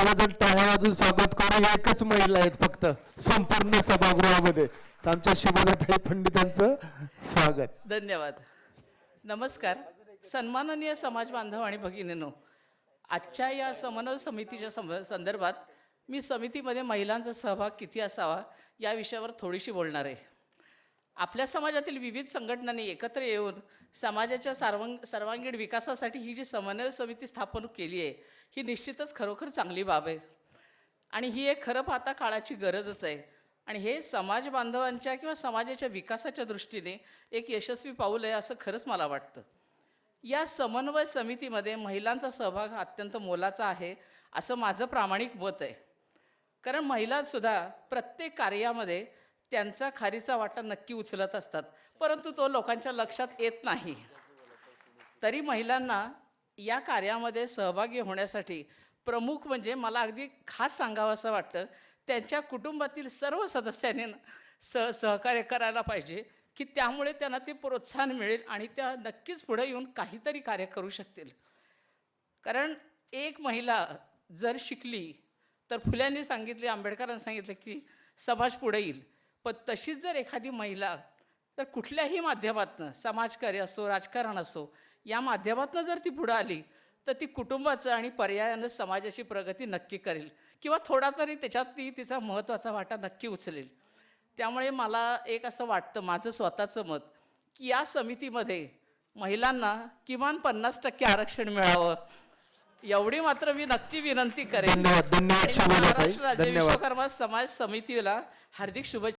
आवाजात टाळ्या वाजून स्वागत करू एकच महिला आहेत फक्त संपूर्ण सभागृहामध्ये. तर आमच्या शिवनाथाई पंडितांचं स्वागत. धन्यवाद. नमस्कार. सन्माननीय समाज बांधव आणि भगिनीनो आजच्या या समन्वय समितीच्या सम संदर्भात मी समितीमध्ये महिलांचा सहभाग किती असावा या विषयावर थोडीशी बोलणार आहे. आपल्या समाजातील विविध संघटनांनी एकत्र येऊन समाजाच्या सर्वांग सर्वांगीण विकासासाठी ही जी समन्वय समिती स्थापन केली आहे ही निश्चितच खरोखर चांगली बाब आहे. आणि ही एक खरं पाहता काळाची गरजच आहे. आणि हे समाज बांधवांच्या किंवा समाजाच्या विकासाच्या दृष्टीने एक यशस्वी पाऊल आहे असं खरंच मला वाटतं. या समन्वय समितीमध्ये महिलांचा सहभाग अत्यंत मोलाचा आहे असं माझं प्रामाणिक मत आहे. कारण महिलासुद्धा प्रत्येक कार्यामध्ये त्यांचा खारीचा वाटा नक्की उचलत असतात. परंतु तो लोकांच्या लक्षात येत नाही. तरी महिलांना या कार्यामध्ये सहभागी होण्यासाठी प्रमुख म्हणजे मला अगदी खास सांगावं असं वाटतं त्यांच्या कुटुंबातील सर्व सदस्यांनी स सह सहकार्य करायला पाहिजे की त्यामुळे त्यांना ते प्रोत्साहन मिळेल आणि त्या नक्कीच पुढे येऊन काहीतरी कार्य करू शकतील. कारण एक महिला जर शिकली तर फुल्यांनी सांगितले आंबेडकरांनी सांगितलं की समाज पुढे येईल. पण तशीच जर एखादी महिला तर कुठल्याही माध्यमातनं समाजकार्य असो राजकारण असो या माध्यमातनं जर ती पुढं आली तर ती कुटुंबाचं आणि पर्यायानं समाजाची प्रगती नक्की करेल. किंवा थोडा तरी त्याच्यात ती तिचा महत्त्वाचा वाटा नक्की उचलेल. त्यामुळे मला एक असं वाटतं माझं स्वतःचं मत की या समितीमध्ये महिलांना किमान पन्नास टक्के आरक्षण मिळावं. एवढी मात्र मी नक्की विनंती करेन. महाराष्ट्र राज्य विश्वकर्मा समाज समितीला हार्दिक शुभेच्छा.